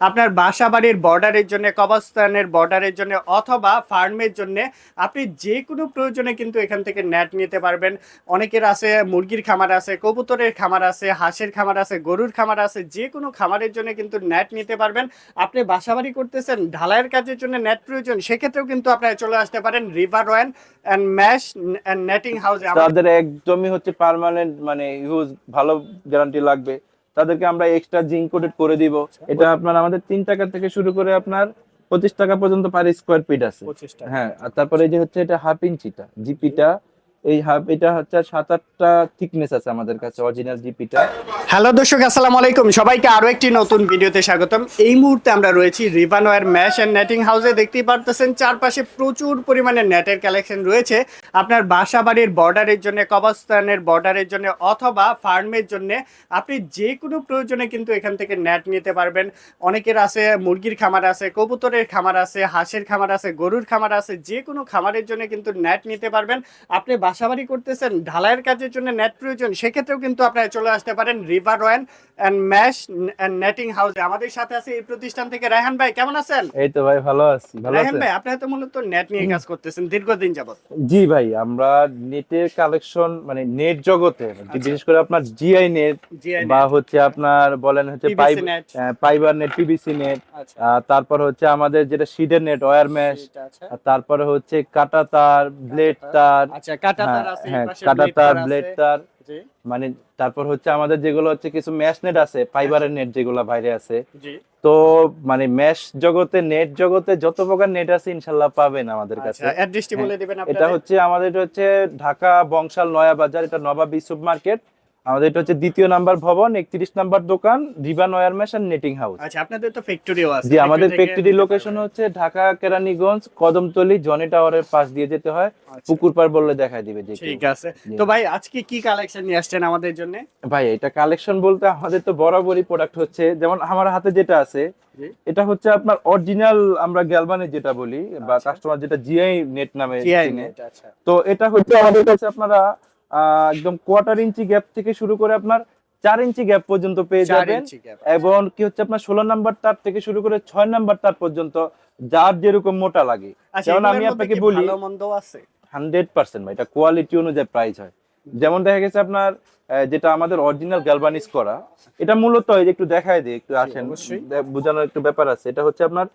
আপনার বাসা বাড়ির বর্ডারের জন্য কবস্থানের বর্ডারের জন্য অথবা ফার্মের জন্য আপনি যে কোনো প্রয়োজনে কিন্তু এখান থেকে নেট নিতে পারবেন। অনেকের আছে, মুরগির খামার আছে, কবুতরের খামার আছে, হাঁসের খামার আছে, গরুর খামার আছে, যে কোনো খামারের জন্য কিন্তু নেট নিতে পারবেন। আপনি বাসাবাড়ি করতেছেন, ঢালাইয়ের কাজের জন্য নেট প্রয়োজন, সেক্ষেত্রেও কিন্তু আপনারা চলে আসতে পারেন রিভার রয়েন অ্যান্ড ম্যাশ অ্যান্ড নেটিং হাউসে তাদের একদমই হচ্ছে পার্মানেন্ট মানে ইউজ ভালো গ্যারান্টি লাগবে। তাদেরকে আমরা এক্সট্রা জিঙ্ক কোটেড করে দিব। এটা আপনার আমাদের তিন টাকা থেকে শুরু করে আপনার পঁচিশ টাকা পর্যন্ত পার স্কোয়ার ফিট আছে। হ্যাঁ আর তারপরে এই যে হচ্ছে এটা হাফ ইঞ্চিটা জিপিটা এই হাফ এটা হচ্ছে সাত আটটা থিকনেস আছে আমাদের কাছে অরিজিনাল জিপিটা হ্যালো দর্শক আলাইকুম। সবাইকে আরও একটি নতুন ভিডিওতে স্বাগতম। এই মুহূর্তে আমরা রয়েছি ম্যাশ নেটিং হাউসে দেখতেই পারতেছেন, চারপাশে প্রচুর পরিমাণে নেটের কালেকশন রয়েছে। আপনার বাসা বাড়ির বর্ডারের জন্য কবস্থানের বর্ডারের জন্য, অথবা ফার্মের জন্য, আপনি যে কোনো প্রয়োজনে কিন্তু এখান থেকে নেট নিতে পারবেন। অনেকের আছে, মুরগির খামার আছে, কবুতরের খামার আছে, হাঁসের খামার আছে, গরুর খামার আছে যে কোনো খামারের জন্য কিন্তু নেট নিতে পারবেন। আপনি বাসাবাড়ি করতেছেন ঢালাইয়ের কাজের জন্য নেট প্রয়োজন সেক্ষেত্রেও কিন্তু আপনারা চলে আসতে পারেন রিভার রয়েন অ্যান্ড ম্যাশ অ্যান্ড নেটিং হাউসে আমাদের সাথে আছে এই প্রতিষ্ঠান থেকে রায়হান ভাই কেমন আছেন? এই তো ভাই ভালো আছি ভালো রায়হান ভাই আপনি তো মূলত নেট নিয়ে কাজ করতেছেন দীর্ঘদিন যাবত জি ভাই আমরা নেটের কালেকশন মানে নেট জগতে বিশেষ করে আপনার জিআই নেট বা হচ্ছে আপনার বলেন হচ্ছে net। নেট পিভিসি নেট আচ্ছা। তারপর হচ্ছে আমাদের যেটা সিডের নেট ওয়্যার ম্যাশ তারপরে হচ্ছে কাটা তার ব্লেড তার। আচ্ছা কাটা তার হ্যাঁ, হ্যাঁ। ব্লেড তার মানে তারপর হচ্ছে আমাদের যেগুলো হচ্ছে কিছু ম্যাশ নেট আছে ফাইবারের নেট যেগুলো বাইরে আছে। তো মানে ম্যাশ জগতে নেট জগতে যত প্রকার নেট আছে ইনশাল্লাহ পাবেন আমাদের কাছে। আচ্ছা বলে দিবেন এটা হচ্ছে আমাদের হচ্ছে ঢাকা বংশাল নয়া বাজার এটা নবাব ইসুফ মার্কেট আমাদের এটা হচ্ছে দ্বিতীয় নাম্বার ভবন একত্রিশ নাম্বার দোকান ribbon wire mesh and netting house আচ্ছা আপনাদের তো ফ্যাক্টরিও আছে। জি আমাদের ফ্যাক্টরি লোকেশন হচ্ছে ঢাকা কেরানীগঞ্জ কদমতলি জনি টাওয়ারের পাশ দিয়ে যেতে হয়। আচ্ছা, পুকুর পার বললে দেখাই দিবে যে ঠিক আছে। তো ভাই আজকে কি কালেকশন নিয়ে আসছেন আমাদের জন্য? ভাই এটা কালেকশন বলতে আমাদের তো বরাবরই প্রোডাক্ট হচ্ছে। যেমন আমার হাতে যেটা আছে এটা হচ্ছে আপনার অরিজিনাল আমরা গ্যালবানের যেটা বলি বা আচ্ছা। কাস্টমার যেটা জিআই নেট নামে আচ্ছা। তো এটা হচ্ছে আমাদের কাছে আপনারা একদম কোয়ার্টার ইঞ্চি গ্যাপ থেকে শুরু করে আপনার চার ইঞ্চি গ্যাপ পর্যন্ত পেয়ে যাবেন। এবং কি হচ্ছে আপনার ষোলো নাম্বার তার থেকে শুরু করে ছয় নাম্বার তার পর্যন্ত যার যেরকম মোটা লাগে। আচ্ছা যেমন আমি আপনাকে বলি হান্ড্রেড পার্সেন্ট ভাই এটা কোয়ালিটি অনুযায়ী প্রাইস হয়। যেমন দেখা গেছে আপনার যেটা আমাদের অরিজিনাল গ্যালভানিস করা এটা মূলত যে একটু দেখায় দিই একটু আসেন। বোঝানোর একটু ব্যাপার আছে এটা হচ্ছে আপনার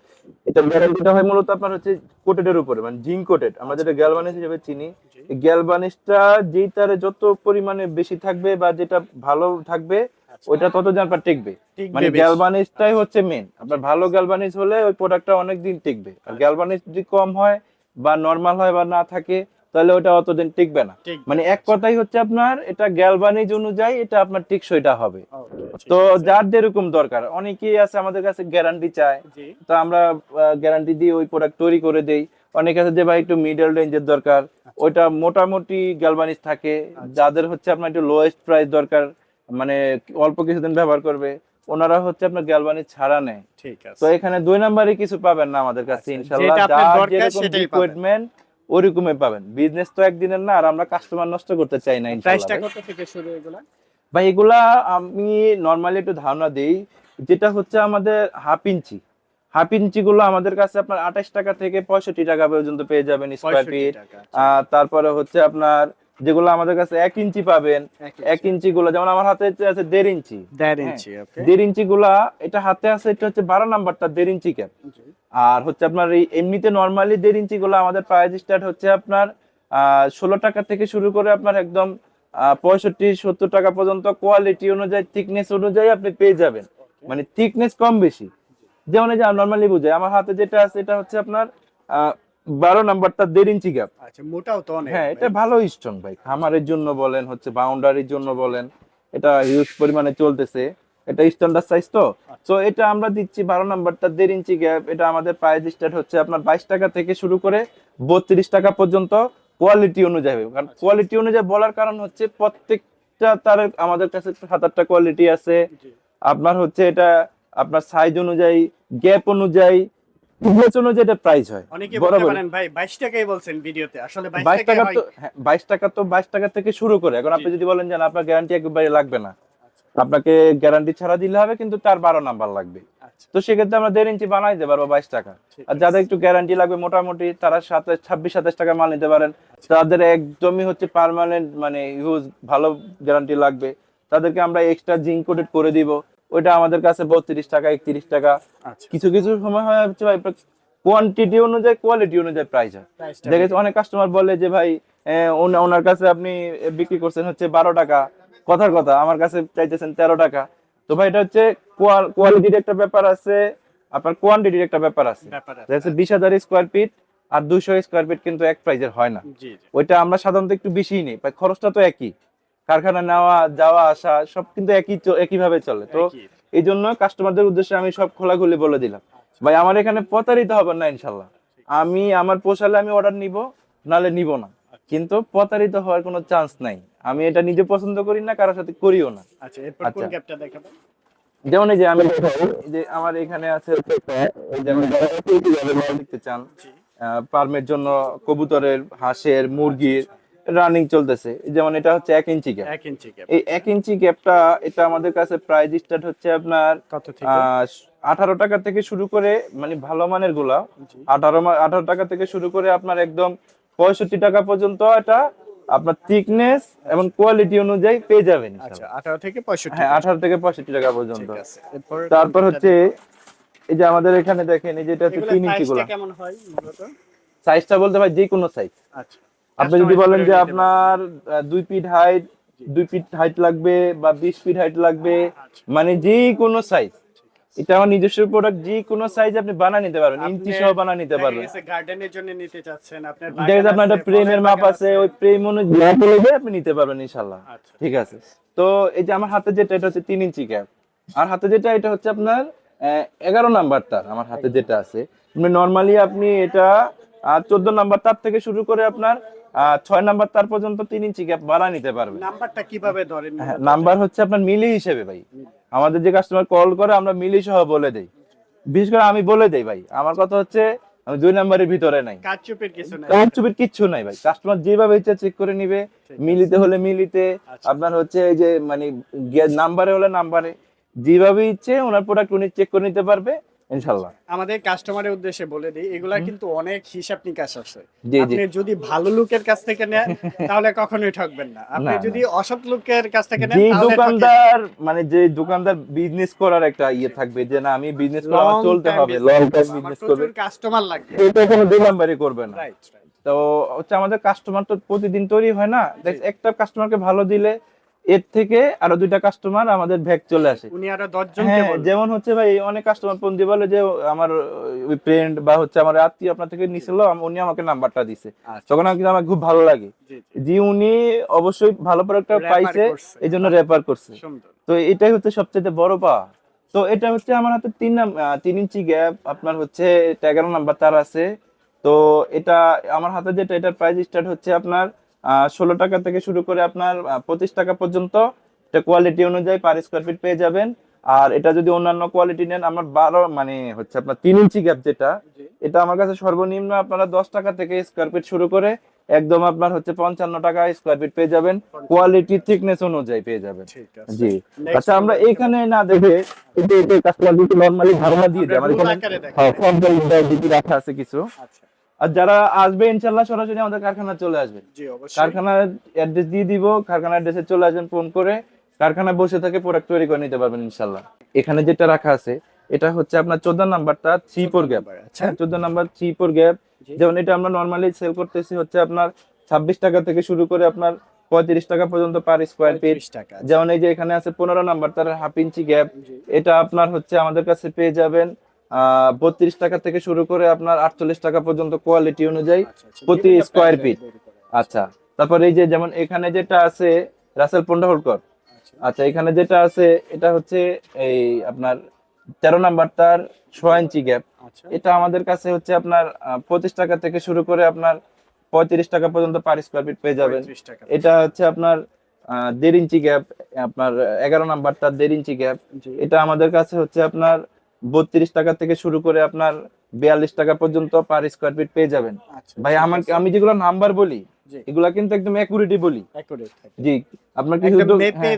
এটা গ্যারান্টিটা হয় মূলত আপনার হচ্ছে কোটেডের উপরে মানে জিঙ্ক কোটেড আমরা যেটা গ্যালভানিস হিসেবে চিনি গ্যালভানিসটা যেই তারে যত পরিমাণে বেশি থাকবে বা যেটা ভালো থাকবে আচ্ছা। ওইটা তত দিন আপনার টিকবে মানে বেশি। গ্যালভানিসটাই হচ্ছে মেন আপনার ভালো গ্যালভানিস হলে ওই প্রোডাক্টটা অনেক দিন টিকবে আচ্ছা। আর গ্যালভানিস যদি কম হয় বা নর্মাল হয় বা না থাকে তাহলে ওটা অতদিন টিকবে না। মানে এক কথাই হচ্ছে আপনার এটা গ্যালভানিজ অনুযায়ী এটা আপনার টিকসইটা হবে। তো যার যেরকম দরকার অনেকেই আছে আমাদের কাছে গ্যারান্টি চায়। তো আমরা গ্যারান্টি দিয়ে ওই প্রোডাক্ট তৈরি করে দেই। অনেক আছে যে ভাই একটু মিডল রেঞ্জের দরকার। ওইটা মোটামুটি গ্যালভানিজ থাকে। যাদের হচ্ছে আপনার একটু লোয়েস্ট প্রাইস দরকার মানে অল্প কিছুদিন ব্যবহার করবে ওনারা হচ্ছে আপনার গ্যালভানিজ ছাড়া নেয়। ঠিক আছে। তো এখানে দুই নাম্বারে কিছু পাবেন না আমাদের কাছে আচ্ছা, আপনার দরকার যেরকম। রিকোয়ারমেন্ট ওরকমই পাবেন। বিজনেস তো একদিনের না আর আমরা কাস্টমার নষ্ট করতে চাই না প্রাইসটা কত থেকে শুরু এগুলা? ভাই এগুলা আমি নর্মালি একটু ধারণা দেই যেটা হচ্ছে আমাদের হাফ ইঞ্চি হাফ ইঞ্চি গুলো আমাদের কাছে আপনার আঠাশ টাকা থেকে পঁয়ষট্টি টাকা পর্যন্ত পেয়ে যাবেন স্কোয়ার ফিট টাকা, তারপরে হচ্ছে আপনার যেগুলো আমাদের কাছে এক ইঞ্চি পাবেন এক ইঞ্চি গুলো যেমন আমার হাতে আছে দেড় ইঞ্চি দেড় হ্যাঁ। ইঞ্চি দেড় ইঞ্চি গুলা এটা হাতে আছে এটা হচ্ছে বারো নাম্বারটা দেড় ইঞ্চি ক্যাপ আর হচ্ছে আপনার এই এমনিতে নর্মালি দেড় ইঞ্চি গুলো আমাদের প্রাইস স্টার্ট হচ্ছে আপনার ষোলো টাকা থেকে শুরু করে আপনার একদম পঁয়ষট্টি সত্তর টাকা পর্যন্ত কোয়ালিটি অনুযায়ী থিকনেস অনুযায়ী আপনি পেয়ে যাবেন। মানে থিকনেস কম বেশি। যেমন এই যে নর্মালি বুঝে আমার হাতে যেটা আছে এটা হচ্ছে আপনার বারো নাম্বারটা দেড় ইঞ্চি গ্যাপ আচ্ছা মোটাও তো অনেক। হ্যাঁ এটা ভালো স্ট্রং ভাই। খামারের জন্য বলেন হচ্ছে বাউন্ডারির জন্য বলেন এটা হিউজ পরিমাণে চলতেছে। এটা স্ট্যান্ডার্ড সাইজ তো? তো এটা আমরা দিচ্ছি বারো নাম্বারটা দেড় ইঞ্চি গ্যাপ এটা আমাদের প্রাইস স্টার্ট হচ্ছে আপনার বাইশ টাকা থেকে শুরু করে বত্রিশ টাকা পর্যন্ত কোয়ালিটি অনুযায়ী। কারণ কোয়ালিটি অনুযায়ী বলার কারণ হচ্ছে প্রত্যেকটা তার আমাদের কাছে সাত আটটা কোয়ালিটি আছে। আপনার হচ্ছে এটা আপনার সাইজ অনুযায়ী গ্যাপ অনুযায়ী thickness অনুযায়ী প্রাইস হয়। অনেকে বলতে পারেন ভাই 22 টাকাই বলছেন ভিডিওতে। আসলে 22 বাইশ টাকা তো বাইশ টাকা তো বাইশ টাকা থেকে শুরু করে। এখন আপনি যদি বলেন যে আপনার গ্যারান্টি একবারে লাগবে না। আপনাকে গ্যারান্টি ছাড়া দিলে হবে কিন্তু তার বারো নাম্বার লাগবে। আচ্ছা। আচ্ছা তো সেক্ষেত্রে আমরা দেড় ইঞ্চি বানাই দিতে পারব বাইশ টাকা। আর যাদের একটু গ্যারান্টি লাগবে মোটামুটি তারা সাতাশ ছাব্বিশ সাতাশ টাকা মাল নিতে পারেন। তাদের একদমই হচ্ছে পার্মানেন্ট মানে ইউজ ভালো গ্যারান্টি লাগবে। তাদেরকে আমরা এক্সট্রা জিঙ্ক কোটেড করে দিব। ওইটা আমাদের কাছে বত্রিশ টাকা একত্রিশ টাকা। আচ্ছা। কিছু কিছু সময় হয় হচ্ছে ভাই কোয়ান্টিটি অনুযায়ী কোয়ালিটি অনুযায়ী প্রাইস হয়। দেখেছি অনেক কাস্টমার বলে যে ভাই ওনার কাছে আপনি বিক্রি করছেন হচ্ছে বারো টাকা। কথার কথা আমার কাছে চাইতেছেন তেরো টাকা। তো ভাই এটা হচ্ছে কোয়ালিটির একটা ব্যাপার আছে আপনার কোয়ান্টিটির একটা ব্যাপার আছে। বিশ হাজার স্কোয়ার ফিট আর দুশো স্কোয়ার ফিট কিন্তু এক প্রাইজের হয় না। ওইটা আমরা সাধারণত একটু বেশিই নেই ভাই খরচটা তো একই। কারখানা নেওয়া যাওয়া আসা সব কিন্তু একই একইভাবে চলে। তো এই জন্য কাস্টমারদের উদ্দেশ্যে আমি সব খোলাখুলি বলে দিলাম। ভাই আমার এখানে প্রতারিত হবেন না ইনশাল্লাহ আমি আমার পোষালে আমি অর্ডার নিব নালে নিব না। কিন্তু প্রতারিত হওয়ার কোনো চান্স নাই। আমি এটা নিজে পছন্দ করি না কারোর সাথে করিও না। আচ্ছা এরপর কোন আচ্ছা। গ্যাপটা দেখাবেন যেমন এই যে আমি যে আমার এখানে আছে যেমন দেখতে চান ফার্মের জন্য কবুতরের হাঁসের মুরগির রানিং চলতেছে। যেমন এটা হচ্ছে এক ইঞ্চি গ্যাপ এক ইঞ্চি গ্যাপ এই এক ইঞ্চি গ্যাপটা এটা আমাদের কাছে প্রাইস স্টার্ট হচ্ছে আপনার কত থেকে? আঠারো টাকা থেকে শুরু করে মানে ভালো মানেরগুলা আঠারো আঠারো টাকা থেকে শুরু করে আপনার একদম পঁয়ষট্টি টাকা পর্যন্ত এটা আপনার থিকনেস এবং কোয়ালিটি অনুযায়ী পেয়ে যাবেন আচ্ছা ইনশাআল্লাহ। আঠারো থেকে পঁয়ষট্টি হ্যাঁ আঠারো থেকে পঁয়ষট্টি টাকা পর্যন্ত। ঠিক আছে এরপর তারপর হচ্ছে এই যে আমাদের এখানে দেখেন এই যে এটা হচ্ছে এগুলা তিন ইঞ্চি সাইজটা গুলা কেমন হয় মূলত? সাইজটা বলতে ভাই যে কোনো সাইজ আচ্ছা। আপনি যদি বলেন যে আপনার আহ, দুই ফিট হাইট দুই ফিট হাইট লাগবে বা বিশ ফিট হাইট লাগবে আচ্ছা। মানে যে কোনো সাইজ এটা আমার নিজস্ব প্রোডাক্ট যে কোনো সাইজ আপনি বানিয়ে নিতে পারবেন ইঞ্চি সহ বানিয়ে নিতে পারবেন। গার্ডেনের জন্য নিতে চাচ্ছেন আপনার দেখা যাচ্ছে আপনার একটা প্রেমের মাপ আছে ওই প্রেম অনুযায়ী অনুযায়ী আপনি নিতে পারবেন ইনশাল্লাহ আচ্ছা ঠিক আছে। তো এই যে আমার হাতে যেটা এটা হচ্ছে তিন ইঞ্চি ক্যাপ আর হাতে যেটা এটা হচ্ছে আপনার আহ, এগারো নাম্বারটা আমার হাতে যেটা আছে। নর্মালি আপনি এটা চোদ্দ নাম্বার তার থেকে শুরু করে আপনার ছয় নাম্বার তার পর্যন্ত তিন ইঞ্চি ক্যাপ বাড়া নিতে পারবেন। নাম্বারটা কীভাবে ধরেন? হ্যাঁ, নাম্বার হচ্ছে আপনার মিলি হিসেবে ভাই। আমাদের যে কাস্টমার কল করে আমরা মিলি সহ বলে দেই। বিশেষ করে আমি বলে দেই ভাই। আমার কথা হচ্ছে আমি দুই নাম্বারের ভিতরে নাই। কাচুপের কিছু নাই। কিচ্ছু নাই ভাই। কাস্টমার যেভাবে ইচ্ছা চেক করে নিবে। মিলিতে হলে মিলিতে। আচ্ছা। আপনার হচ্ছে এই যে মানে নাম্বারে হলে নাম্বারে যেভাবে ইচ্ছে ওনার প্রোডাক্ট উনি চেক করে নিতে পারবে। ইনশাল্লাহ আমাদের কাস্টমারের উদ্দেশ্যে বলে দিই এগুলা কিন্তু অনেক হিসাব নিকাশ আছে। আপনি যদি ভালো লোকের কাছ থেকে নেন তাহলে কখনোই ঠকবেন না। আপনি। যদি অসৎ লোকের কাছ থেকে নেন তাহলে দোকানদার মানে যে দোকানদার বিজনেস করার একটা ইয়ে থাকবে যে না আমি বিজনেস করে আমার চলতে হবে লং টাইম বিজনেস করবে কাস্টমার লাগবে। এটা কোনো দুই নাম্বারই করবে না। তো হচ্ছে আমাদের কাস্টমার তো প্রতিদিন তৈরি হয় না। দেখ একটা কাস্টমারকে ভালো দিলে এর থেকে আরও দুইটা কাস্টমার আমাদের ভ্যাক চলে আসে। উনি আরও দশ জনকে হ্যাঁ যেমন হচ্ছে ভাই অনেক কাস্টমার ফোন দিয়ে বলে যে আমার ফ্রেন্ড বা হচ্ছে আমার আত্মীয় আপনার থেকে নিছিল উনি আমাকে নাম্বারটা দিছে। আচ্ছা। তখন আমি কিন্তু আমার খুব ভালো লাগে। জি, যে উনি অবশ্যই ভালো প্রোডাক্টটা পাইছে। এই জন্য রেফার করছে। তো এটাই হচ্ছে সবচেয়ে বড় পাওয়া। তো এটা হচ্ছে আমার হাতে তিন তিন ইঞ্চি গ্যাপ আপনার হচ্ছে এগারো নাম্বার তার আছে। তো এটা আমার হাতে যেটা এটার প্রাইস স্টার্ট হচ্ছে আপনার ষোলো টাকা থেকে শুরু করে আপনার পঁচিশ টাকা পর্যন্ত এটা কোয়ালিটি অনুযায়ী পার স্কোয়ার ফিট পেয়ে যাবেন। আর এটা যদি অন্যান্য কোয়ালিটি নেন আমার বারো মানে হচ্ছে আপনার তিন ইঞ্চি গ্যাপ যেটা এটা আমার কাছে সর্বনিম্ন আপনারা দশ টাকা থেকে স্কোয়ার ফিট শুরু করে একদম আপনার হচ্ছে পঞ্চান্ন টাকা স্কোয়ার ফিট পেয়ে যাবেন। কোয়ালিটি থিকনেস অনুযায়ী পেয়ে যাবেন। জি। আচ্ছা আমরা এখানে না দেখে এটা এটা কাস্টমার দিকে নরমালি ধারণা দিয়ে দিই আমরা এখানে। হ্যাঁ রাখা আছে কিছু। আচ্ছা। আর যারা আসবে ইনশাআল্লাহ সরাসরি আমাদের কারখানা চলে আসবে। কারখানার অ্যাড্রেস দিয়ে দিব কারখানার অ্যাড্রেসে চলে আসবেন ফোন করে কারখানায় বসে থেকে প্রোডাক্ট তৈরি করে নিতে পারবেন ইনশাআল্লাহ। এখানে যেটা রাখা আছে এটা হচ্ছে আপনার চোদ্দ নাম্বারটা থ্রি ফোর গ্যাপ চোদ্দ নাম্বার থ্রি ফোর গ্যাপ যেমন এটা আমরা নর্মালি সেল করতেছি হচ্ছে আপনার ছাব্বিশ টাকা থেকে শুরু করে আপনার পঁয়ত্রিশ টাকা পর্যন্ত পার স্কোয়ার ফিট 35 টাকা যেমন এই যে এখানে আছে পনেরো নাম্বার তার হাফ ইঞ্চি গ্যাপ এটা আপনার হচ্ছে আমাদের কাছে পেয়ে যাবেন বত্রিশ টাকা থেকে শুরু করে আপনার আটচল্লিশ টাকা পর্যন্ত কোয়ালিটি অনুযায়ী আচ্ছা, আচ্ছা, প্রতি করা। আছে। আচ্ছা তারপর এই যে যেমন এখানে যেটা আছে রাসেল পন্ডাহলকর আচ্ছা, আচ্ছা এখানে যেটা আছে এটা হচ্ছে এই আপনার তেরো নাম্বার তার ছয় ইঞ্চি গ্যাপ আচ্ছা। এটা আমাদের কাছে হচ্ছে আপনার পঁচিশ টাকা থেকে শুরু করে আপনার পঁয়ত্রিশ টাকা পর্যন্ত পার স্কোয়ার ফিট পেয়ে যাবেন। 35 টাকা এটা হচ্ছে আপনার দেড় ইঞ্চি গ্যাপ আপনার এগারো নাম্বারটা দেড় ইঞ্চি গ্যাপ এটা আমাদের কাছে হচ্ছে আপনার বত্রিশ টাকা থেকে শুরু করে আপনার বিয়াল্লিশ টাকা পর্যন্ত পার স্কোয়ার ফিট পেয়ে যাবেন। আচ্ছা ভাই আমার আমি যেগুলো নাম্বার বলি এগুলা কিন্তু একদম অ্যাকুরেটই বলি। জি আপনার কি একদম শুধু মেপে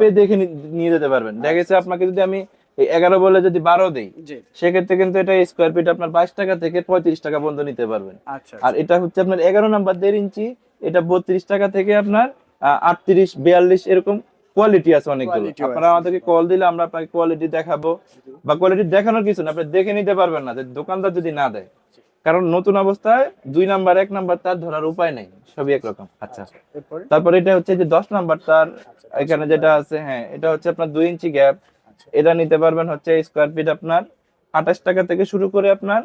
হ্যাঁ, দেখে নিয়ে যেতে পারবেন। দেখা গেছে আপনাকে যদি আমি এগারো বলে যদি বারো দেই সেক্ষেত্রে কিন্তু এটা স্কোয়ার ফিট আপনার বাইশ টাকা থেকে পঁয়ত্রিশ টাকা পর্যন্ত নিতে পারবেন। আচ্ছা আর এটা হচ্ছে আপনার এগারো নাম্বার দেড় ইঞ্চি এটা বত্রিশ টাকা থেকে আপনার আটত্রিশ বিয়াল্লিশ এরকম কোয়ালিটি আছে অনেকগুলো। আপনারা আমাদেরকে কল দিলে আমরা আপনাকে কোয়ালিটি দেখাবো। বা কোয়ালিটি দেখানোর কিছু না আপনি দেখে নিতে পারবেন না যে দোকানদার যদি না দেয়। কারণ নতুন অবস্থায় দুই নাম্বার এক নাম্বার তার ধরার উপায় নেই সবই একরকম। আচ্ছা। তারপর এটা হচ্ছে যে দশ নাম্বার তার এখানে যেটা আছে হ্যাঁ এটা হচ্ছে আপনার দুই ইঞ্চি গ্যাপ এটা নিতে পারবেন হচ্ছে স্কোয়ার ফিট আপনার আঠাশ টাকা থেকে শুরু করে আপনার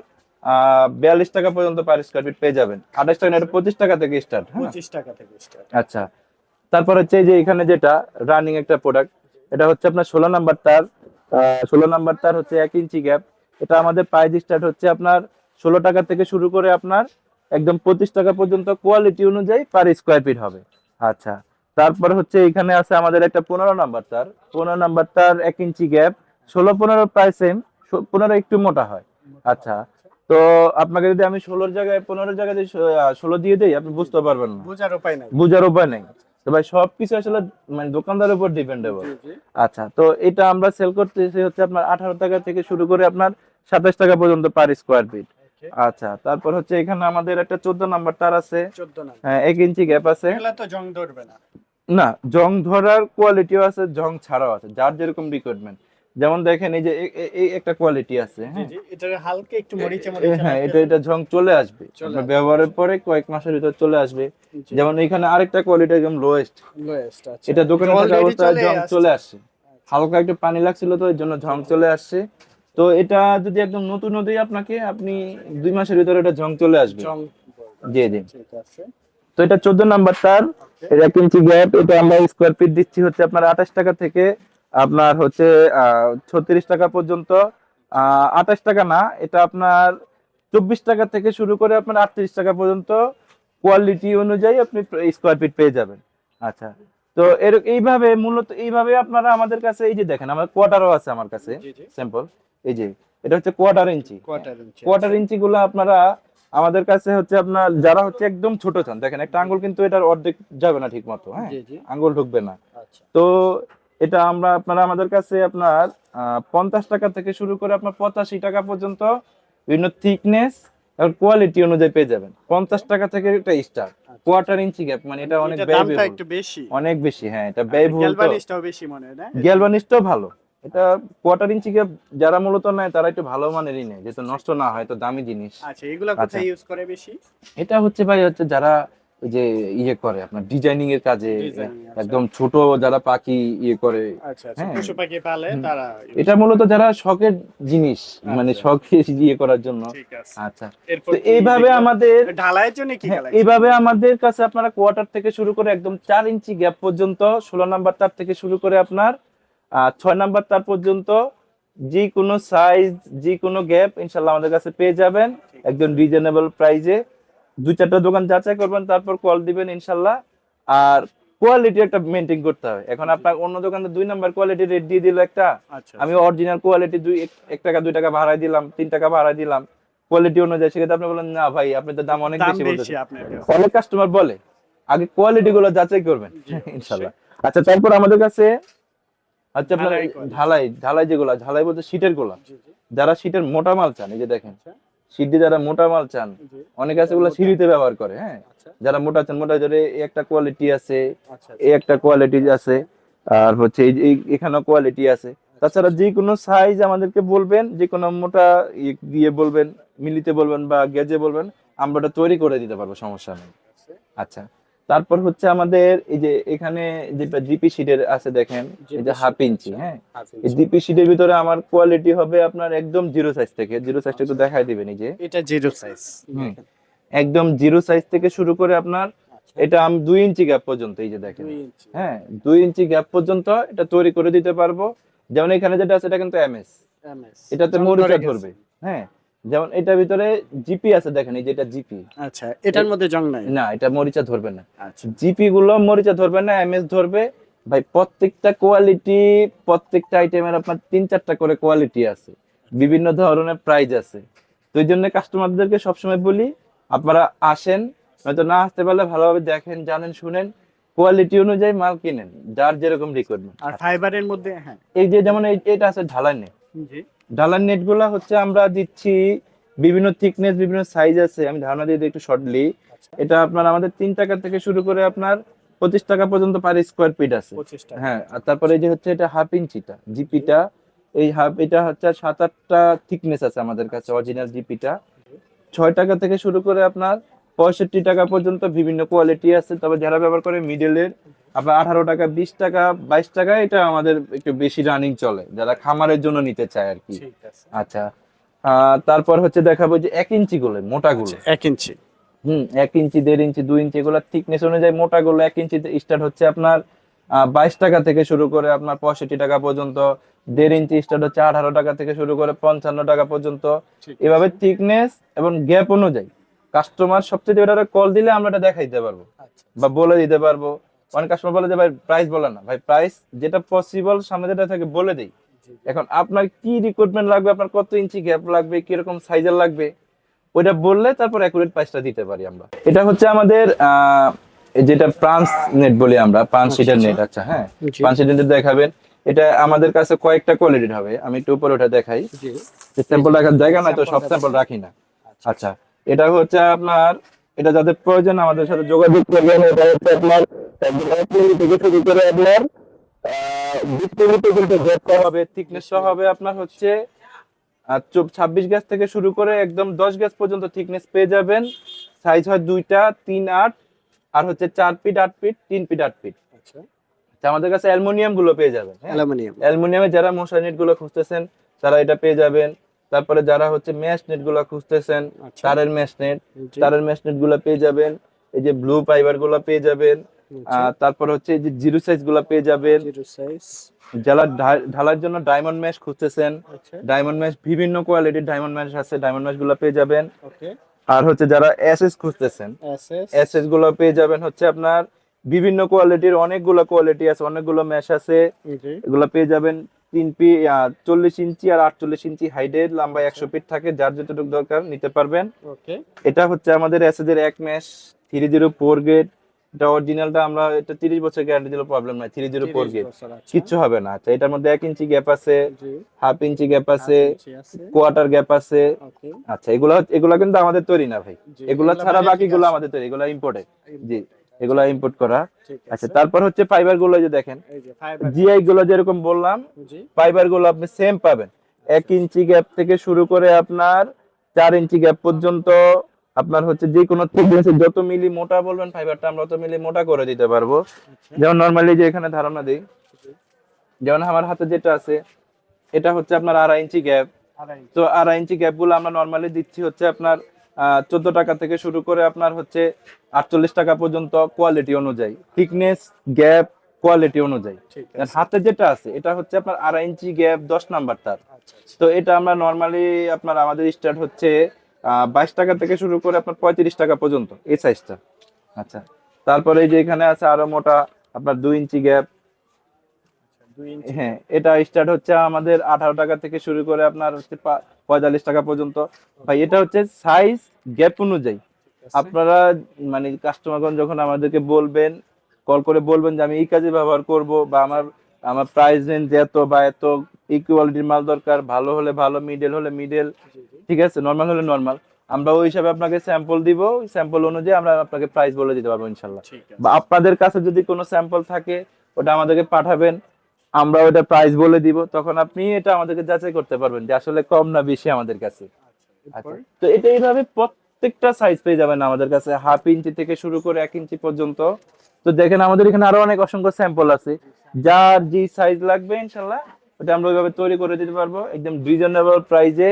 বিয়াল্লিশ টাকা পর্যন্ত পার স্কোয়ার ফিট পেয়ে যাবেন। আঠাশ টাকা পঁচিশ টাকা থেকে স্টার্ট হ্যাঁ। পঁচিশ টাকা থেকে স্টার্ট আচ্ছা। তারপর হচ্ছে এই যে এখানে যেটা রানিং একটা প্রোডাক্ট এটা হচ্ছে আপনার ষোলো নাম্বার তার ষোলো নাম্বার তার হচ্ছে এক ইঞ্চি গ্যাপ এটা আমাদের প্রাইস স্টার্ট হচ্ছে আপনার ষোলো টাকা থেকে শুরু করে আপনার একদম পঁচিশ টাকা পর্যন্ত কোয়ালিটি অনুযায়ী পার স্কোয়ার ফিট হবে। আচ্ছা তারপর হচ্ছে এখানে আছে আমাদের একটা পনেরো নাম্বার তার। পনেরো নাম্বার তার এক ইঞ্চি গ্যাপ ষোলো পনেরো প্রায় সেম পনেরো একটু মোটা হয়। আচ্ছা তো আপনাকে যদি আমি ষোলোর জায়গায় পনেরো জায়গায় ষোলো দিয়ে দিই আপনি বুঝতে পারবেন না। বোঝার উপায় নাই। বুঝার উপায় নেই। তো ভাই সবকিছু আসলে মানে দোকানদারের উপর ডিপেন্ডেবল। আচ্ছা তো এটা আমরা সেল করতেছি হচ্ছে আপনার আঠারো টাকা থেকে শুরু করে আপনার সাতাশ টাকা পর্যন্ত পার স্কোয়ার ফিট আচ্ছা তারপর হচ্ছে এখানে আমাদের একটা চোদ্দ নাম্বার তার আছে। হ্যাঁ, এক ইঞ্চি গ্যাপ আছে। জং ধরবে না। না জং ধরার কোয়ালিটিও আছে জং ছাড়াও আছে যার যেরকম রিকোয়ারমেন্ট যেমন দেখেন এই যে এই একটা কোয়ালিটি আছে হ্যাঁ? হালকা একটু হ্যাঁ এটা এটা জং চলে আসবে। ব্যবহারের পরে কয়েক মাসের ভিতর চলে আসবে। যেমন এখানে আরেকটা কোয়ালিটি একদম লোয়েস্ট আচ্ছা। এটা দোকানে থাকা অবস্থায় চলে আসছে। চলে আসছে। হালকা একটু পানি লাগছিল তো এর জন্য ঝং চলে আসছে। তো এটা যদি একদম নতুন নতুন আপনাকে আপনি দুই মাসের ভিতরে এটা ঝং চলে আসবে। জং জি। তো এটা চোদ্দ নাম্বার তার এটা এক ইঞ্চি গ্যাপ এটা আমরা স্কোয়ার ফিট দিচ্ছি হচ্ছে আপনার আঠাশ টাকা থেকে আপনার হচ্ছে ছত্রিশ টাকা পর্যন্ত আঠাশ টাকা না এটা আপনার চব্বিশ টাকা থেকে শুরু করে আপনার আটত্রিশ টাকা পর্যন্ত কোয়ালিটি অনুযায়ী আপনি স্কোয়ার ফিট পেয়ে যাবেন। আচ্ছা তো এর এইভাবে মূলত এইভাবে আপনারা আমাদের কাছে এই যে দেখেন আমার কোয়ার্টারও আছে আমার কাছে স্যাম্পল এই যে এটা হচ্ছে কোয়ার্টার ইঞ্চি কোয়ার্টার ইঞ্চি ইঞ্চি গুলো আপনারা আমাদের কাছে হচ্ছে আপনার যারা হচ্ছে একদম ছোট চান দেখেন একটা আঙ্গুল কিন্তু এটার অর্ধেক যাবে না ঠিক মতো হ্যাঁ আঙ্গুল ঢুকবে না। আচ্ছা। তো এটা আমরা আপনারা আমাদের কাছে আপনার পঞ্চাশ টাকা থেকে শুরু করে আপনার পঁচাশি টাকা পর্যন্ত বিভিন্ন থিকনেস এবং কোয়ালিটি অনুযায়ী পেয়ে যাবেন। পঞ্চাশ টাকা থেকে এটা স্টার কোয়ার্টার ইঞ্চি গ্যাপ মানে এটা অনেক বেশি। অনেক বেশি হ্যাঁ এটা ব্যয়বহুল গ্যালভানিস্টটাও বেশি মনে হয় ভালো। এটা কোয়ার্টার ইঞ্চি গ্যাপ যারা মূলত নেয় তারা একটু ভালো মানেরই নেয়। যেহেতু নষ্ট না হয় তো দামি জিনিস। আচ্ছা এগুলা আচ্ছা। কোথায় ইউজ করে বেশি? এটা হচ্ছে ভাই হচ্ছে যারা ওই যে ইয়ে করে আপনার ডিজাইনিং এর কাজে আচ্ছা। একদম ছোট যারা পাখি ইয়ে করে আচ্ছা আচ্ছা হ্যাঁ। এটা মূলত যারা শখের জিনিস মানে। শখে ইয়ে করার জন্য। আচ্ছা। তো এইভাবে আমাদের ঢালাইয়ের জন্য কি হ্যাঁ, এইভাবে আমাদের কাছে আপনারা কোয়ার্টার থেকে শুরু করে একদম চার ইঞ্চি গ্যাপ পর্যন্ত ষোলো নাম্বার তার থেকে শুরু করে আপনার ছয় নাম্বার তার পর্যন্ত যে কোনো সাইজ যে কোনো গ্যাপ ইনশাল্লাহ আমাদের কাছে পেয়ে যাবেন। একদম রিজনেবল প্রাইজে দু চারটা দোকান যাচাই করবেন তারপর কল দিবেন ইনশাল্লাহ। আর কোয়ালিটি একটা মেনটেন করতে হবে। এখন আপনার অন্য দোকানে দুই নাম্বার কোয়ালিটি রেট দিয়ে দিল একটা। আচ্ছা আমি অরিজিনাল কোয়ালিটি দুই এক- টাকা দুই টাকা ভাড়ায় দিলাম তিন টাকা ভাড়ায় দিলাম। কোয়ালিটি অনুযায়ী সেক্ষেত্রে আপনি বলেন না ভাই আপনি তো দাম অনেক বেশি বলতেছেন অনেক কাস্টমার বলে আগে কোয়ালিটি গুলো যাচাই করবেন ইনশাল্লাহ। আচ্ছা তারপর আমাদের কাছে আচ্ছা আপনার ঢালাই ঢালাই যেগুলা ঢালাই বলতে শীটেরগুলা। যারা শীটের মোটা মাল চান এই যে দেখেন। আচ্ছা। দিয়ে যারা মোটা মাল চান অনেক আছে ওগুলো সিঁড়িতে ব্যবহার করে হ্যাঁ? আচ্ছা। যারা মোটা চান মোটা জোরে একটা কোয়ালিটি আছে আচ্ছা এই একটা কোয়ালিটি আছে আর হচ্ছে এই- এখানেও কোয়ালিটি আছে। তাছাড়া যে কোনো সাইজ আমাদেরকে বলবেন যে কোনো মোটা দিয়ে বলবেন মিলিতে বলবেন বা গেজে বলবেন আমরা ওটা তৈরি করে দিতে পারব সমস্যা নেই। আচ্ছা। তারপর হচ্ছে আমাদের এই যে এখানে যেটা জিপি শিটের আছে দেখেন যে হাফ ইঞ্চি আচ্ছা। হ্যাঁ? আচ্ছা, জিপি শিটের ভিতরে আমার কোয়ালিটি হবে আপনার একদম জিরো সাইজ থেকে। জিরো সাইজটা একটু দেখাই দিবেন এই যে। এটা জিরো সাইজ একদম জিরো সাইজ থেকে শুরু করে আপনার এটা আমি দুই ইঞ্চি গ্যাপ পর্যন্ত এই যে দেখেন। হ্যাঁ দুই ইঞ্চি গ্যাপ পর্যন্ত এটা তৈরি করে দিতে পারব। যেমন এখানে যেটা আছে এটা কিন্তু এমএস এটাতে মরিচা ধরবে। হ্যাঁ যেমন এটার ভিতরে জিপি আছে দেখেন এই যেটা জিপি আচ্ছা এটার মধ্যে জং নাই? না এটা মরিচা ধরবে না। আচ্ছা। জিপি গুলো মরিচা ধরবে না এমএস ধরবে। ভাই প্রত্যেকটা কোয়ালিটি প্রত্যেকটা আইটেমের আপনার তিন চারটা করে কোয়ালিটি আছে। বিভিন্ন ধরনের প্রাইস আছে। তো এই জন্য কাস্টমারদেরকে সবসময় বলি আপনারা আসেন হয়তো না আসতে পারলে ভালোভাবে দেখেন জানেন শুনেন। কোয়ালিটি অনুযায়ী মাল কিনেন যার যেরকম রিকোয়ারমেন্ট আর ফাইবারের মধ্যে হ্যাঁ। এই যে যেমন এটা আছে ঢালাই নেই জি। ঢালার নেটগুলা হচ্ছে আমরা দিচ্ছি বিভিন্ন থিকনেস বিভিন্ন সাইজ আছে। আমি ধারণা দিয়ে একটু শর্টলি আচ্ছা। এটা আপনার আমাদের তিন টাকা থেকে শুরু করে আপনার পঁচিশ টাকা পর্যন্ত পার স্কোয়ার ফিট আছে। হ্যাঁ আর তারপরে এই যে হচ্ছে এটা হাফ ইঞ্চিটা জিপিটা এই হাফ এটা হচ্ছে সাত আটটা থিকনেস আছে আমাদের কাছে অরিজিনাল জিপিটা ছয় টাকা থেকে শুরু করে আপনার পঁয়ষট্টি টাকা পর্যন্ত বিভিন্ন কোয়ালিটি আছে। তবে যারা ব্যবহার করে মিডলের আপনার আঠারো টাকা বিশ টাকা বাইশ টাকা এটা আমাদের একটু বেশি রানিং চলে। যারা খামারের জন্য নিতে চায় আর কি। আচ্ছা। তারপর হচ্ছে দেখাবো যে এক ইঞ্চি গুলো মোটা গুলো এক ইঞ্চি। হুম এক ইঞ্চি দেড় ইঞ্চি দুই ইঞ্চি এগুলো থিকনেস অনুযায়ী মোটা গুলো এক ইঞ্চি স্টার্ট হচ্ছে আপনার বাইশ টাকা থেকে শুরু করে আপনার পঁয়ষট্টি টাকা পর্যন্ত দেড় ইঞ্চি স্টার্ট হচ্ছে আঠারো টাকা থেকে শুরু করে পঞ্চান্ন টাকা পর্যন্ত। এভাবে থিকনেস এবং গ্যাপ অনুযায়ী কাস্টমার সবচেয়ে এটা কল দিলে আমরা এটা দেখাইতে পারব আচ্ছা বা বলে দিতে পারব। অনেক কাস্টমার বলে যে ভাই প্রাইস বলে না। ভাই প্রাইস যেটা পসিবল সামনে যেটা থাকে বলে দেই। এখন আপনার কি রিক্রুটমেন্ট লাগবে? আপনার কত ইঞ্চি গ্যাপ লাগবে? কীরকম সাইজের লাগবে? ওইটা বললে তারপর অ্যাকুরেট প্রাইসটা দিতে পারি আমরা। এটা হচ্ছে আমাদের যেটা প্রান্স নেট বলি আমরা পাঁচ সিটার নেট আচ্ছা। হ্যাঁ। পাঁচ সিটের নেট দেখাবেন। এটা আমাদের কাছে কয়েকটা কোয়ালিটির হবে। আমি একটু উপরে ওটা দেখাই। স্যাম্পল রাখার জায়গা নাই তো সব স্যাম্পল রাখি না। আচ্ছা। এটা হচ্ছে আপনার এটা যাদের প্রয়োজন আমাদের সাথে যোগাযোগ করবেন এটা হচ্ছে আপনার থেকে শুরু করে আপনার করা হবে থিকনেস হবে আপনার হচ্ছে ছাব্বিশ গ্যাস থেকে শুরু করে একদম দশ গ্যাস পর্যন্ত থিকনেস পেয়ে যাবেন। সাইজ হয় দুইটা তিন আট আর হচ্ছে চার ফিট আট ফিট তিন ফিট আট ফিট আচ্ছা। আমাদের কাছে অ্যালুমিনিয়ামগুলো পেয়ে যাবেন হ্যাঁ? অ্যালুমিনিয়াম। অ্যালুমিনিয়ামে যারা মশারি নেটগুলো খুঁজতেছেন তারা এটা পেয়ে যাবেন। তারপরে যারা হচ্ছে ম্যাশ নেটগুলো খুঁজতেছেন আচ্ছা। তারের ম্যাশ নেট তারের ম্যাশ নেটগুলো পেয়ে যাবেন। এই যে ব্লু ফাইবারগুলো পেয়ে যাবেন। আচ্ছা। তারপর হচ্ছে এই যে জিরো সাইজগুলো পেয়ে যাবেন। যারা ঢালার জন্য ডায়মন্ড ম্যাশ খুঁজতেছেন আচ্ছা। ডায়মন্ড ম্যাশ বিভিন্ন কোয়ালিটির ডায়মন্ড ম্যাশ আছে ডায়মন্ড ম্যাশগুলো পেয়ে যাবেন। আর হচ্ছে যারা এসএস খুঁজতেছেন এসএসগুলো পেয়ে যাবেন হচ্ছে আপনার বিভিন্ন কোয়ালিটির অনেকগুলো কোয়ালিটি আছে অনেকগুলো ম্যাশ আছে। এগুলো পেয়ে যাবেন। তিন পি চল্লিশ ইঞ্চি আর আটচল্লিশ ইঞ্চি হাইটের লম্বা একশো ফিট থাকে যার যতটুকু দরকার নিতে পারবেন। এটা হচ্ছে আমাদের এসএদের এক mesh three zero four gate এটা অরিজিনালটা আমরা এটা তিরিশ বছর গ্যারান্টি দিলে প্রবলেম নাই থ্রি জিরো ফোর গেট কিচ্ছু হবে না। আচ্ছা এটার মধ্যে এক ইঞ্চি গ্যাপ আছে হাফ ইঞ্চি গ্যাপ আছে কোয়ার্টার গ্যাপ আছে। আচ্ছা এগুলো এগুলো কিন্তু আমাদের তৈরি না ভাই। এগুলো ছাড়া বাকিগুলো আমাদের তৈরি এগুলো ইম্পোর্টেড জি। এগুলো ইম্পোর্ট করা। আচ্ছা তারপর হচ্ছে ফাইবারগুলো যে দেখেন জিআই গুলো যেরকম বললাম ফাইবারগুলো আপনি সেম পাবেন। এক ইঞ্চি গ্যাপ থেকে শুরু করে আপনার চার ইঞ্চি গ্যাপ পর্যন্ত আপনার হচ্ছে যে কোনো thickness যত মিলি মোটা বলবেন ফাইবারটা আমরা তত মিলি মোটা করে দিতে পারব। আচ্ছা। যেমন নর্মালি যে এখানে ধারণা দিই যেমন আমার হাতে যেটা আছে এটা হচ্ছে আপনার আড়াই ইঞ্চি গ্যাপ তো আড়াই ইঞ্চি গ্যাপগুলো আমরা নর্মালি দিচ্ছি হচ্ছে আপনার চোদ্দ টাকা থেকে শুরু করে আপনার হচ্ছে আটচল্লিশ টাকা পর্যন্ত কোয়ালিটি অনুযায়ী। থিকনেস গ্যাপ কোয়ালিটি অনুযায়ী। হাতে যেটা আছে এটা হচ্ছে আপনার আড়াই ইঞ্চি গ্যাপ দশ নাম্বার তার। আচ্ছা আচ্ছা। তো এটা আমরা নর্মালি আপনার আমাদের স্টার্ট হচ্ছে বাইশ টাকা থেকে শুরু করে আপনার পঁয়ত্রিশ টাকা পর্যন্ত এই সাইজটা আচ্ছা। তারপরে এই যে এখানে আছে আরও মোটা আপনার দুই ইঞ্চি গ্যাপ হ্যাঁ এটা স্টার্ট হচ্ছে আমাদের আঠারো টাকা থেকে শুরু করে আপনার হচ্ছে পঁয়তাল্লিশ টাকা পর্যন্ত। ভাই এটা হচ্ছে সাইজ গ্যাপ অনুযায়ী। আপনারা মানে কাস্টমারগণ যখন আমাদেরকে বলবেন কল করে বলবেন যে আমি এই কাজে ব্যবহার করব বা আমার আমার প্রাইস রেঞ্জ এত বা এত ইকুয়ালিটির মাল দরকার ভালো হলে ভালো মিডল হলে মিডল। ঠিক আছে? নর্মাল হলে নর্মাল আমরা ওই হিসাবে আপনাকে স্যাম্পল দিব ওই স্যাম্পল অনুযায়ী আমরা আপনাকে প্রাইস বলে দিতে পারব ইনশাল্লাহ। বা আপনাদের কাছে যদি কোনো স্যাম্পল থাকে ওটা আমাদেরকে পাঠাবেন। আমরা ওটা প্রাইস বলে দিব তখন আপনি এটা আমাদেরকে যাচাই করতে পারবেন যে আসলে কম না বেশি আমাদের কাছে। আচ্ছা আচ্ছা? তো এটা এইভাবে প্রত্যেকটা সাইজ পেয়ে যাবেন আমাদের কাছে হাফ ইঞ্চি থেকে শুরু করে এক ইঞ্চি পর্যন্ত। তো দেখেন আমাদের এখানে আরও অনেক অসংখ্য স্যাম্পল আছে। যার যে সাইজ লাগবে ইনশাল্লাহ ওটা আমরা ওইভাবে তৈরি করে দিতে পারব। একদম রিজনেবল প্রাইজে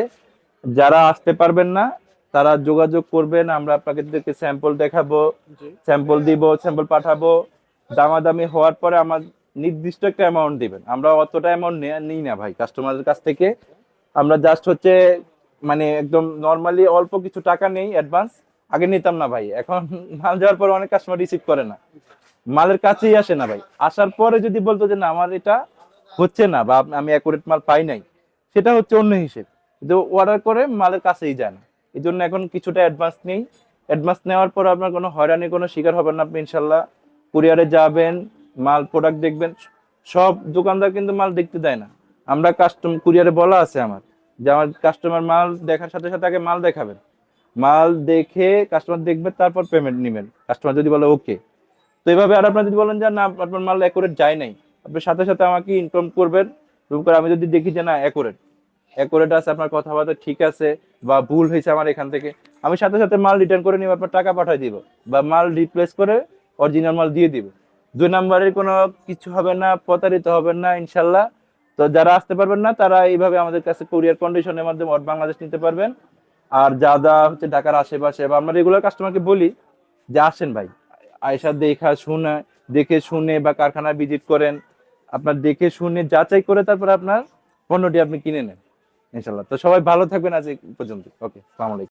যারা আসতে পারবেন না তারা যোগাযোগ করবেন আমরা আপনাদেরকে স্যাম্পল দেখাবো স্যাম্পল দিব স্যাম্পল পাঠাবো। দামাদামি হওয়ার পরে আমার নির্দিষ্ট একটা অ্যামাউন্ট দিবেন। আমরা অতটা অ্যামাউন্ট নিই না ভাই কাস্টমারের কাছ থেকে। আমরা জাস্ট হচ্ছে মানে একদম নর্মালি অল্প কিছু টাকা নেই অ্যাডভান্স আগে নিতাম না ভাই। এখন মাল যাওয়ার পর অনেক কাস্টমার রিসিভ করে না। মালের কাছেই আসে না ভাই। আসার পরে যদি বলতো যে, না, আমার এটা হচ্ছে না বা আমি অ্যাকুরেট মাল পাই নাই, সেটা হচ্ছে অন্য হিসেব। কিন্তু অর্ডার করে মালের কাছেই যায় না। এই জন্য এখন কিছুটা অ্যাডভান্স নেই। অ্যাডভান্স নেওয়ার পর আপনার কোনো হয়রানি কোনো শিকার হবেন না আপনি, ইনশাল্লাহ। কুরিয়ারে যাবেন মাল প্রোডাক্ট দেখবেন, সব দোকানদার কিন্তু মাল দেখতে দেয় না। আমরা কাস্টম কুরিয়ারে বলা আছে আমার, যে আমার কাস্টমার মাল দেখার সাথে সাথে আগে মাল দেখাবেন। মাল দেখে কাস্টমার দেখবে, তারপর পেমেন্ট নেবেন। কাস্টমার যদি বলে ওকে তো এইভাবে আর আপনার যদি বলেন যে, না, আপনার মাল অ্যাকুরেট যায় নাই। আপনি সাথে সাথে আমাকে ইনফর্ম করবেন। করে আমি যদি দেখি যে, না অ্যাকুরেট অ্যাকুরেট আছে, আপনার কথাবার্তা ঠিক আছে বা ভুল হয়েছে আমার এখান থেকে, আমি সাথে সাথে মাল রিটার্ন করে নিব আপনার টাকা পাঠিয়ে দিব বা মাল রিপ্লেস করে অরিজিনাল মাল দিয়ে দিব। দুই নাম্বারের কোনো কিছু হবে না, প্রতারিত হবেন না, ইনশাল্লাহ। তো যারা আসতে পারবেন না, তারা এইভাবে আমাদের কাছে কোরিয়ার কন্ডিশনের মাধ্যমে অট বাংলাদেশ নিতে পারবেন। আর যারা হচ্ছে ঢাকার আশেপাশে, বা আমরা রেগুলার কাস্টমারকে বলি যে, আসেন ভাই আয়সা দেখা শুনে, দেখে শুনে বা কারখানা ভিজিট করেন। আপনার দেখে শুনে যাচাই করে তারপর আপনার পণ্যটি আপনি কিনে নেন, ইনশাল্লাহ। তো সবাই ভালো থাকবেন আজ পর্যন্ত ওকে সালামালাইকুম